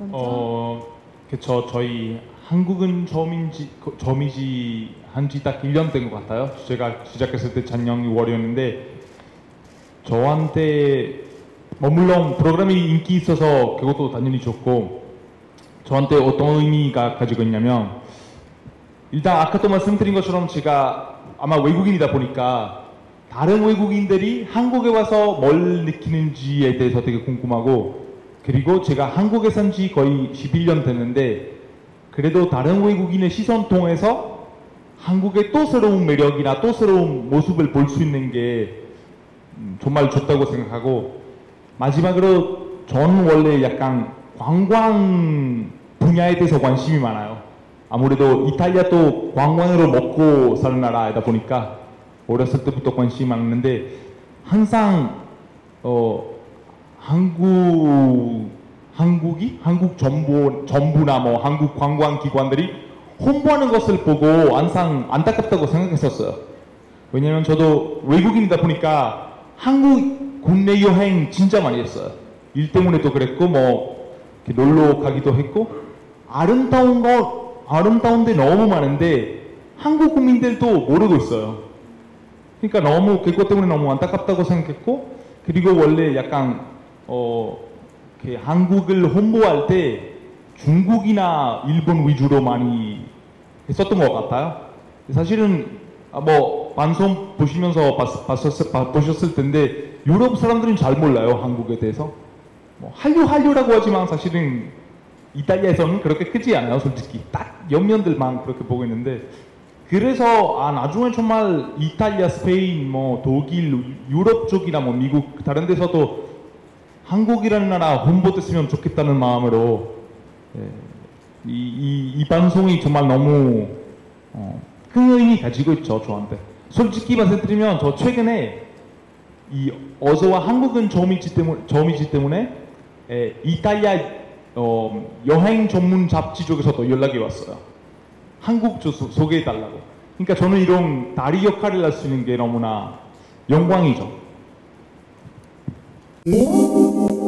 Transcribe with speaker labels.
Speaker 1: 어, 그쵸. 저희 한국은 처음인지, 처음이지 한지 딱 1년 된 것 같아요. 제가 시작했을 때 작년 6월이었는데, 저한테, 뭐, 물론 프로그램이 인기 있어서 그것도 당연히 좋고, 저한테 어떤 의미가 가지고 있냐면, 일단 아까도 말씀드린 것처럼 제가 아마 외국인이다 보니까 다른 외국인들이 한국에 와서 뭘 느끼는지에 대해서 되게 궁금하고 그리고 제가 한국에 산 지 거의 11년 됐는데 그래도 다른 외국인의 시선 통해서 한국의 또 새로운 매력이나 또 새로운 모습을 볼 수 있는 게 음, 정말 좋다고 생각하고 마지막으로 전 원래 약간 관광 분야에 대해서 관심이 많아요. 아무래도 이탈리아도 관광으로 먹고 사는 나라이다 보니까 어렸을 때부터 관심이 많았는데 항상 어 한국 한국이 한국 정부 정부나 뭐 한국 관광 기관들이 홍보하는 것을 보고 항상 안타깝다고 생각했었어요. 왜냐면 저도 외국인이다 보니까 한국 국내 여행 진짜 많이 했어요. 일 때문에도 그랬고 뭐 놀러 가기도 했고 아름다운 거 아름다운 데 너무 많은데 한국 국민들도 모르고 있어요. 그러니까 너무 그것 때문에 너무 안타깝다고 생각했고 그리고 원래 약간 어 한국을 홍보할 때 중국이나 일본 위주로 많이 했었던 것 같아요. 사실은 아, 뭐 방송 보시면서 봤, 봤었, 봤, 보셨을 텐데 유럽 사람들은 잘 몰라요 한국에 대해서. 뭐 한류 한류라고 하지만 사실은 이탈리아에서는 그렇게 크지 않아요 솔직히 딱 옆면들만 그렇게 보고 있는데 그래서 아 나중에 정말 이탈리아, 스페인, 뭐 독일, 유럽 쪽이나 뭐 미국 다른 데서도 한국이라는 나라 홍보됐으면 좋겠다는 마음으로 예, 이, 이, 이 방송이 정말 너무 어, 큰 의미 가지고 있죠 저한테. 솔직히 말씀드리면 저 최근에 이 어제와 한국은 처음이지 때문에 처음이지 때문에 에, 이탈리아 어, 여행 전문 잡지 쪽에서도 연락이 왔어요. 한국 조 소개해 달라고. 그러니까 저는 이런 다리 역할을 할 수 있는 게 너무나 영광이죠. Música